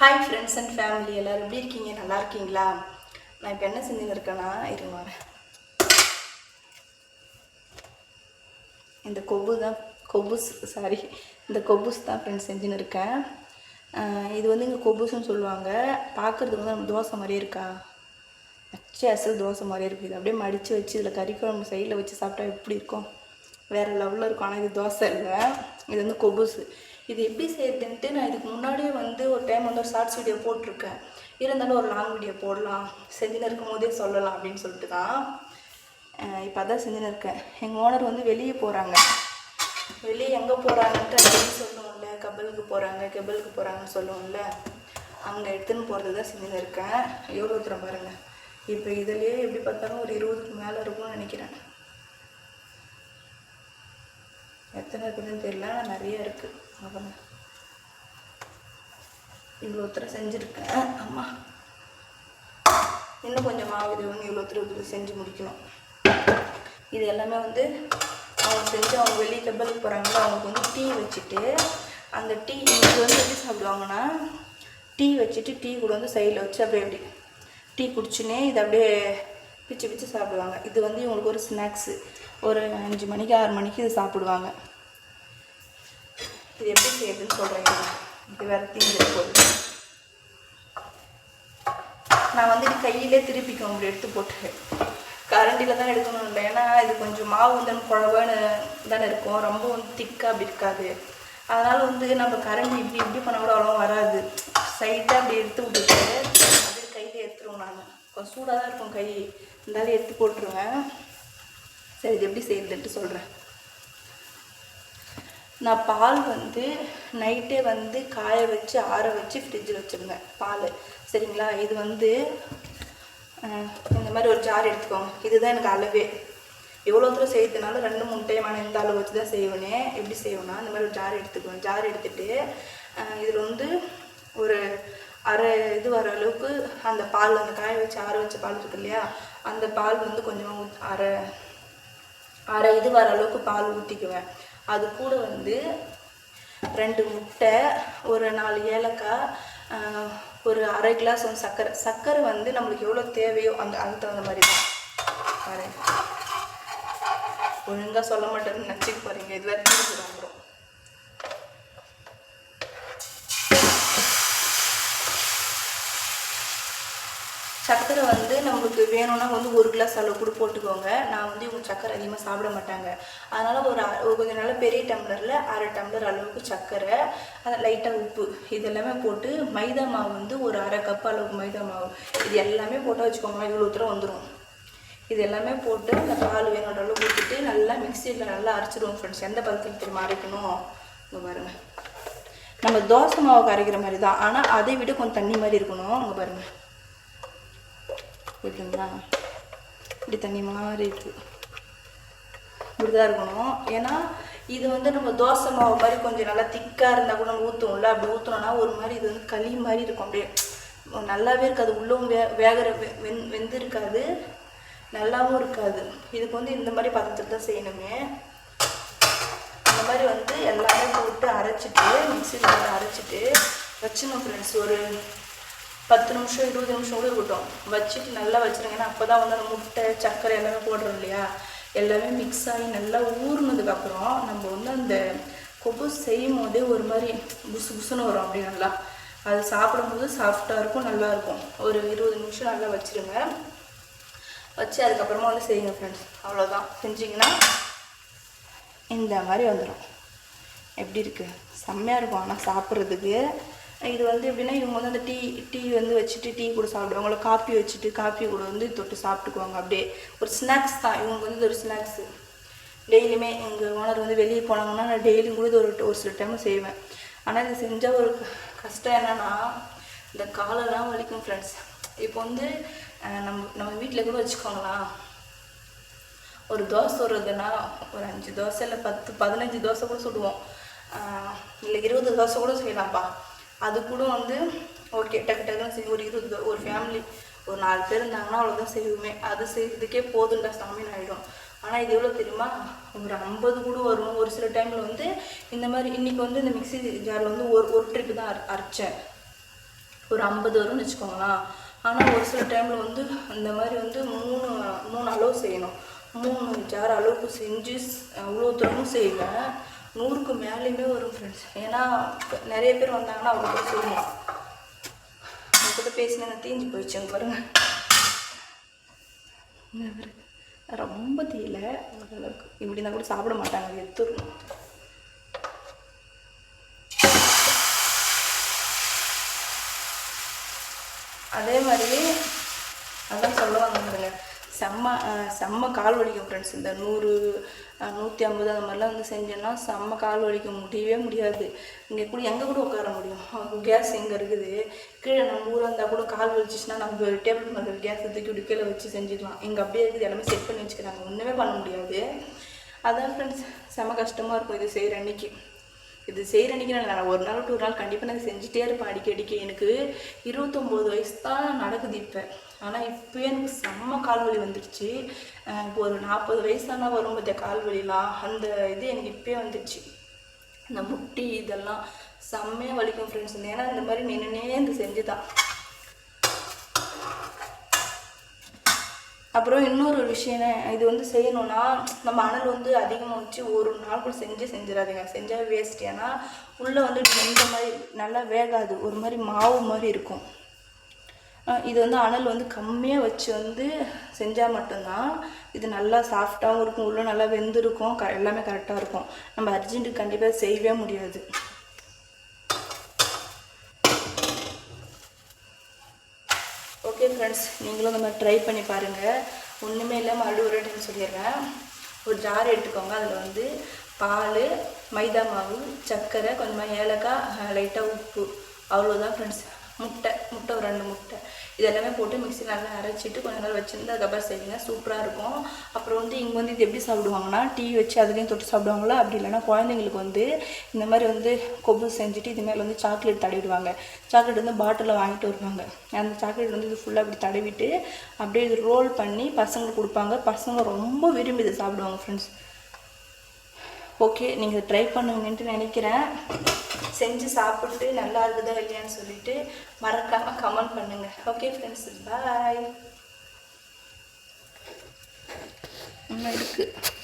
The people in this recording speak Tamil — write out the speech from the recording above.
ஹாய் ஃப்ரெண்ட்ஸ் அண்ட் ஃபேமிலி எல்லோரும் எப்படி இருக்கீங்க? நல்லா இருக்கீங்களா? நான் இப்போ என்ன செஞ்சுன்னு இருக்கேன்னா இருங்க வரேன். இந்த கொம்பு தான் கொபுஸ் சாரி இந்த கொபுஸ் தான் ஃப்ரெண்ட்ஸ் செஞ்சுன்னு இருக்கேன். இது வந்து இங்கே கொபுஸ்ன்னு சொல்லுவாங்க. பார்க்குறதுக்கு வந்து நம்ம தோசை மாதிரியே இருக்கா? அச்சு அசல் தோசை மாதிரியே இருக்குது இது அப்படியே மடித்து வச்சு இதில் கறி குழம்பு சைடில் வச்சு சாப்பிட்டா எப்படி இருக்கும்? வேறு லெவலில் இருக்கும். ஆனால் இது தோசை இல்லை. இது வந்து கொபுசு. இது எப்படி செய்யுதுன்ட்டு நான் இதுக்கு முன்னாடியே வந்து ஒரு டைம் வந்து ஒரு ஷார்ட்ஸ் வீடியோ போட்டிருக்கேன். இருந்தாலும் ஒரு லாங் வீடியோ போடலாம். செஞ்சுன்னு இருக்கும் போதே சொல்லலாம் அப்படின்னு சொல்லிட்டு தான் இப்போ அதான் செஞ்சுன்னு இருக்கேன். எங்கள் ஓனர் வந்து வெளியே போகிறாங்க வெளியே எங்கே போகிறாங்கன்ட்டு அடிக்கடி சொல்லுவோம்ல கபலுக்கு போகிறாங்க கெபலுக்கு போகிறாங்கன்னு சொல்லுவோம்ல அங்கே எடுத்துன்னு போகிறது தான் செஞ்சுன்னு இருக்கேன். எவ்வளோ தூரம் பாருங்கள் இப்போ இதுலேயே எப்படி பார்த்தாலும் ஒரு இருபதுக்கு மேலே இருக்கும்னு நினைக்கிறேன். எத்தனை இருக்குதுன்னு தெரியல ஆனால் நிறைய இருக்குது பாருங்க இவ்வளோ செஞ்சுருக்கேன். அம்மா இன்னும் கொஞ்சம் மாவு இது வந்து இவ்வளோ செஞ்சு முடிக்கணும். இது எல்லாமே வந்து அவங்க செஞ்சு அவங்க வெளியே கெபலுக்கு போகிறாங்களோ அவங்களுக்கு வந்து டீ வச்சுட்டு அந்த டீ இன்றைக்கி வந்து எப்படி சாப்பிடுவாங்கன்னா டீ வச்சுட்டு டீ கூட வந்து சைடில் வச்சு அப்படியே அப்படி டீ குடிச்சுனே இது அப்படியே பிச்சு பிச்சு சாப்பிடுவாங்க. இது வந்து இவங்களுக்கு ஒரு ஸ்நாக்ஸு ஒரு அஞ்சு மணிக்கு ஆறு மணிக்கு இது சாப்பிடுவாங்க. இது எப்படி செய்யுதுன்னு சொல்கிறேன் இது வேறு தீஞ்சு போகுது. நான் வந்து இது கையிலே திருப்பிக்கும் இப்படி எடுத்து போட்டு கரண்டியில் தான் எடுக்கணும் இல்லை. ஏன்னா இது கொஞ்சம் மாவு வந்து குழவன்னு தானே இருக்கும். ரொம்ப வந்து திக்காக அப்படி இருக்காது. அதனால் வந்து நம்ம கரண்டி இப்படி இப்படி பண்ண கூட அவ்வளோ வராது. சைட்டாக அப்படி எடுத்து விட்டுட்டு அப்படியே கையில் எடுத்துருவோம் நான். கொஞ்சம் சூடாக தான் இருக்கும் கை. இருந்தாலும் எடுத்து போட்டுருவேன். சரி இது எப்படி செய்யுதுன்ட்டு சொல்கிறேன் நான் பால் வந்து நைட்டே வந்து காய வச்சு ஆற வச்சு ஃப்ரிட்ஜில் வச்சுருந்தேன் பால். சரிங்களா? இது வந்து இந்த மாதிரி ஒரு ஜார் எடுத்துக்கோங்க. இதுதான் எனக்கு அளவே. எவ்வளோ தூரம் செய்யறதுனால ரெண்டு மூணு டைம் ஆனால் இந்த அளவு வச்சு தான் செய்வேனே. எப்படி செய்வேன்னா இந்த மாதிரி ஒரு ஜார் எடுத்துக்குவேன். ஜார் எடுத்துகிட்டு இதில் வந்து ஒரு அரை இது வர அளவுக்கு அந்த பால் அந்த காய வச்சு ஆற வச்ச பால் இருக்கு இல்லையா அந்த பால் வந்து கொஞ்சமாக அரை அரை இது வர அளவுக்கு பால் ஊற்றிக்குவேன் அது கூட வந்து ரெண்டு முட்டை ஒரு நாலு ஏலக்காய் ஒரு அரை கிளாஸ் வந்து சர்க்கரை சர்க்கரை வந்து நம்மளுக்கு எவ்வளோ தேவையோ அந்த அதுக்கு தகுந்த மாதிரி தான். பாருங்க. ஒழுங்காக சொல்ல மாட்டேன்னு நினச்சிக்க போகிறீங்க இது வேறு வந்துடும் சர்க்கரை வந்து நம்மளுக்கு வேணும்னா வந்து ஒரு கிளாஸ் அளவு கூட போட்டுக்கோங்க. நான் வந்து இவங்க சர்க்கரை அதிகமாக சாப்பிட மாட்டாங்க. அதனால் ஒரு கொஞ்சம் நல்ல பெரிய டம்ளரில் அரை டம்ளர் அளவுக்கு சர்க்கரை அதை லைட்டாக உப்பு இதெல்லாமே போட்டு மைதா மாவு வந்து ஒரு அரை கப் அளவுக்கு மைதா மாவு இது எல்லாமே போட்டு வச்சுக்கோங்களேன் இவ்வளோ தூரம் வந்துடும் இது எல்லாமே போட்டு அந்த பால் வேணுன்ற அளவு ஊற்றிட்டு நல்லா மிக்சியில் நல்லா அரைச்சிடுவோம் ஃப்ரெண்ட்ஸ் எந்த பதத்தில் திரும்ப அரைக்கணும் இங்கே பாருங்கள் நம்ம தோசை மாவுக்கு அரைக்கிற மாதிரி தான் ஆனால் அதை விட கொஞ்சம் தண்ணி மாதிரி இருக்கணும். அங்கே பாருங்கள் புரியுதுங்களா? இப்படி தண்ணி மாதிரி இப்படி இப்படிதான் இருக்கணும். ஏன்னா இது வந்து நம்ம தோசை மாவு மாதிரி கொஞ்சம் நல்லா திக்காக இருந்தால் கூட நம்ம ஊற்றுவோம்ல அப்படி ஊற்றுனோன்னா ஒரு மாதிரி இது வந்து களி மாதிரி இருக்கும். அப்படியே நல்லாவே இருக்காது. உள்ளவும் வே வேகிற வெ- வெந் வெந்து இருக்காது நல்லாவும் இருக்காது. இதுக்கு வந்து இந்த மாதிரி பதத்தில் தான் செய்யணுமே. அந்த மாதிரி வந்து எல்லாமே போட்டு அரைச்சிட்டு மிக்சியில் போட்டு அரைச்சிட்டு வச்சிடணும் ஃப்ரெண்ட்ஸ் ஒரு பத்து நிமிஷம் இருபது நிமிஷம் கூட இருக்கட்டும். வச்சுட்டு நல்லா வச்சிருங்க. ஏன்னா அப்போ தான் வந்து அந்த முட்டை சர்க்கரை எல்லாமே போடுறோம் இல்லையா? எல்லாமே மிக்ஸ் ஆகி நல்லா ஊறினதுக்கப்புறம் நம்ம வந்து அந்த கொப்பு செய்யும் போதே ஒரு மாதிரி புசு புசுன்னு வரும் அப்படி நல்லா. அது சாப்பிடும்போது சாஃப்டாக இருக்கும் நல்லா இருக்கும். ஒரு இருபது நிமிஷம் நல்லா வச்சுருங்க. வச்சு அதுக்கப்புறமா வந்து செய்யுங்க ஃப்ரெண்ட்ஸ் அவ்வளோதான் செஞ்சிங்கன்னா இந்த மாதிரி வந்துடும் எப்படி இருக்குது செம்மையாக இருக்கும். ஆனால் சாப்பிட்றதுக்கு இது வந்து எப்படின்னா இவங்க வந்து அந்த டீ டீ வந்து வச்சுட்டு டீ கூட சாப்பிடுவாங்க. காஃபி வச்சுட்டு காஃபி கூட வந்து தொட்டு சாப்பிட்டுக்குவாங்க. அப்படியே ஒரு ஸ்நாக்ஸ் தான். இவங்க வந்து இது ஒரு ஸ்நாக்ஸு. டெய்லியுமே எங்கள் ஓனர் வந்து வெளியே போனாங்கன்னா நான் டெய்லியும் கூட இது ஒரு ஒரு சில டைம் செய்வேன். ஆனால் இது செஞ்சால் ஒரு கஷ்டம் என்னென்னா இந்த காலெல்லாம் வலிக்கும் ஃப்ரெண்ட்ஸ் இப்போ வந்து நம்ம நம்ம வீட்டில் கூட வச்சுக்கோங்களேன். ஒரு தோசை சுடுறதுன்னா ஒரு அஞ்சு தோசை இல்லை பத்து பதினஞ்சு தோசை கூட சுடுவோம். இல்லை இருபது தோசை கூட செய்யலாம்ப்பா. அது கூட வந்து ஓகே டக்கு டக்குன்னு செய்ய ஒரு இருபது ஒரு ஃபேமிலி ஒரு நாலு பேர் இருந்தாங்கன்னா அவ்வளோதான் செய்வோமே. அது செய்யறதுக்கே போதுண்டா சாமின்னு ஆகிடும் ஆனால் இது எவ்வளோ தெரியுமா? ஒரு ஐம்பது கூட வரும். ஒரு சில டைமில் வந்து இந்த மாதிரி இன்றைக்கி வந்து இந்த மிக்ஸி ஜாரில் வந்து ஒரு ஒரு ட்ரிப்பு தான் அரை- அரைச்சேன். ஒரு ஐம்பது வரும்னு வச்சுக்கோங்களேன். ஆனால் ஒரு சில டைமில் வந்து இந்த மாதிரி வந்து மூணு மூணு அளவு செய்யணும். மூணு ஜார் அளவுக்கு செஞ்சு அவ்வளோ தூரமும் செய்வேன் நூறுக்கு மேலேயுமே வரும் ஃப்ரெண்ட்ஸ் ஏன்னா நிறைய பேர் வந்தாங்கன்னா அவங்க கூட செய்யணும் உங்ககிட்ட பேசினா தீஞ்சு போயிடுச்சு அங்க பாருங்க. ரொம்ப தெரியல இப்படி இருந்தால் கூட சாப்பிட மாட்டாங்க அது அதே மாதிரி அதான் சொல்லுவாங்க வந்தாங்க செம்ம செம்ம கால் வலிக்கும் ஃப்ரெண்ட்ஸ் இந்த நூறு நூற்றி ஐம்பது அந்த மாதிரிலாம் வந்து செஞ்சோன்னா செம்ம கால் வலிக்க முடியவே முடியாது. இங்கே கூட எங்கே கூட உட்கார முடியும். கேஸ் எங்கே இருக்குது? கீழே நம்ம ஊராக இருந்தால் கூட கால் வலிச்சிச்சுன்னா நம்ம டேபிள் மேலே கேஸ் தூக்கி இப்படி கீழே வச்சு செஞ்சுக்கலாம். இங்கே அப்படியே இருக்குது. எல்லாமே செட் பண்ணி வச்சுக்கிறாங்க. ஒன்றுமே பண்ண முடியாது. அதான் ஃப்ரெண்ட்ஸ் செம்ம கஷ்டமாக இருக்கும் இது செய்கிற அன்னைக்கு. இது செய்கிற அன்றைக்கி நான் ஒரு நாள் டூ நாள் கண்டிப்பாக நான் செஞ்சுட்டே இருப்பேன் அடிக்கடிக்கு எனக்கு இருபத்தொம்போது வயசு தான் நடக்குது இப்போ. ஆனால் இப்போ எனக்கு செம்ம கால் வலி வந்துடுச்சு இப்போ ஒரு நாற்பது வயசானா வரும் பார்த்தியா கால் வலிலாம் அந்த இது எனக்கு இப்போயே வந்துடுச்சு. இந்த முட்டி இதெல்லாம் செம்மையாக வலிக்கும் ஃப்ரெண்ட்ஸ் ஏன்னா இந்த மாதிரி நின்றுனே இந்த செஞ்சு தான் அப்புறம் இன்னொரு விஷயம் இது வந்து செய்யணும்னா நம்ம அனல் வந்து அதிகமாக வச்சு ஒரு நாள் கூட செஞ்சு செஞ்சிடாதீங்க. செஞ்சால் வேஸ்ட் ஏன்னா உள்ளே வந்து இந்த மாதிரி நல்லா வேகாது. ஒரு மாதிரி மாவு மாதிரி இருக்கும். இது வந்து அனல் வந்து கம்மியாக வச்சு வந்து செஞ்சால் மட்டும்தான் இது நல்லா சாஃப்டாகவும் இருக்கும். உள்ளே நல்லா வெந்திருக்கும். க எல்லாமே கரெக்டாக இருக்கும். நம்ம அர்ஜென்ட்டுக்கு கண்டிப்பாக செய்யவே முடியாது. ஓகே ஃப்ரெண்ட்ஸ் நீங்களும் இந்த மாதிரி ட்ரை பண்ணி பாருங்கள் ஒன்றுமே இல்லை மறுபடியும் ஒரு டைம் சொல்லிடுறேன். ஒரு ஜார் எடுத்துக்கோங்க. அதில் வந்து பால் மைதா மாவு சர்க்கரை கொஞ்சமாக ஏலக்காய் லைட்டாக உப்பு. அவ்வளோதான் ஃப்ரெண்ட்ஸ் முட்டை முட்டை ஒரு ரெண்டு முட்டை. இது எல்லாமே போட்டு மிக்ஸி நல்லா அரைச்சிட்டு கொஞ்ச நேரம் வச்சுருந்து அதுக்கப்புறம் செய்யுங்க. சூப்பராக இருக்கும். அப்புறம் வந்து இங்கே வந்து இது எப்படி சாப்பிடுவாங்கன்னா டீ வச்சு அதுலேயும் தொட்டு சாப்பிடுவாங்களா? அப்படி இல்லைன்னா குழந்தைங்களுக்கு வந்து இந்த மாதிரி வந்து கொப்பு செஞ்சுட்டு இது மேலே வந்து சாக்லேட் தடவிடுவாங்க. சாக்லேட் வந்து பாட்டிலில் வாங்கிட்டு வருவாங்க. அந்த சாக்லேட் வந்து இது ஃபுல்லாக அப்படி தடவிட்டு அப்படியே இது ரோல் பண்ணி பசங்களுக்கு கொடுப்பாங்க. பசங்க ரொம்ப விரும்பி இதை சாப்பிடுவாங்க ஃப்ரெண்ட்ஸ் ஓகே நீங்கள் ட்ரை பண்ணுவீங்கன்ட்டு நினைக்கிறேன். செஞ்சு சாப்பிட்டு நல்லா இருக்குதா இல்லையான்னு சொல்லிட்டு மறக்காமல் கமெண்ட் பண்ணுங்கள் ஓகே ஃப்ரெண்ட்ஸ் பாய் இன்னும் இருக்குது